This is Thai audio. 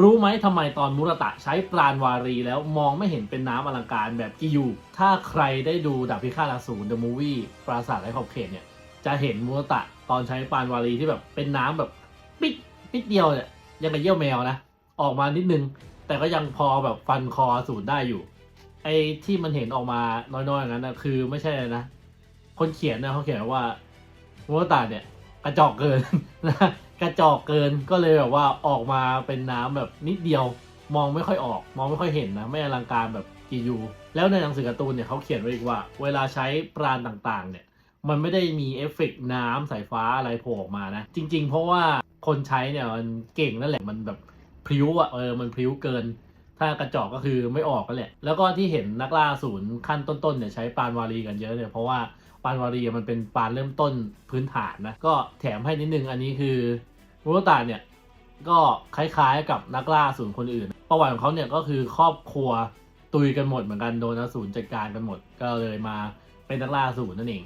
รู้ไหมทำไมตอนมุรตะใช้ปราณวารีแล้วมองไม่เห็นเป็นน้ำอลังการแบบกิยูถ้าใครได้ดูดาบพิฆาตอสูร The Movie ปราสาทไร้ขอบเขตเนี่ย จะเห็นมุรตะตอนใช้ปราณวารีที่แบบเป็นน้ำแบบปิดปิดเดียวเนี่ยยังกับเยี่ยวแมวนะ ออกมานิดนึง แต่ก็ยังพอแบบฟันคออสูรได้อยู่ ไอ้ที่มันเห็นออกมาน้อยๆอย่างนั้นนะคือไม่ใช่นะ คนเขียนนะเขาเขียนว่ามุรตะเนี่ยกระจอกเกินนะ กระจอกเกินก็เลยแบบว่าออกมาเป็นน้ำแบบนิดเดียว มองไม่ค่อยออก มองไม่ค่อยเห็นนะไม่อลังการแบบกียูแล้วในหนังสือการ์ตูนเนี่ยเขาเขียนไว้อีกว่า เวลาใช้ปราณต่างๆ เนี่ย มันไม่ได้มีเอฟเฟกต์น้ำสายฟ้าอะไรโผล่ออกมานะ จริง ๆ เพราะว่าคนใช้เนี่ยมันเก่งนั่นแหละมันแบบพริ้วอะเออมันพริ้วเกิน ถ้ากระจอกก็คือไม่ออกกันแหละ แล้วก็ที่เห็นนักล่าศูนย์ขั้นต้นๆเนี่ยใช้ปานวารีกันเยอะเนี่ยเพราะว่าปานวารีมันเป็นปานเริ่มต้นพื้นฐานนะก็แถมให้นิดนึงอันนี้คือ มุรตาเนี่ยก็คล้ายๆกับนักล่าสูนคนอื่น ประวัติของเขาเนี่ยก็คือครอบครัวตุยกันหมดเหมือนกันโดนอสูรจัดการกันหมด ก็เลยมาเป็นนักล่าสูนนั่นเอง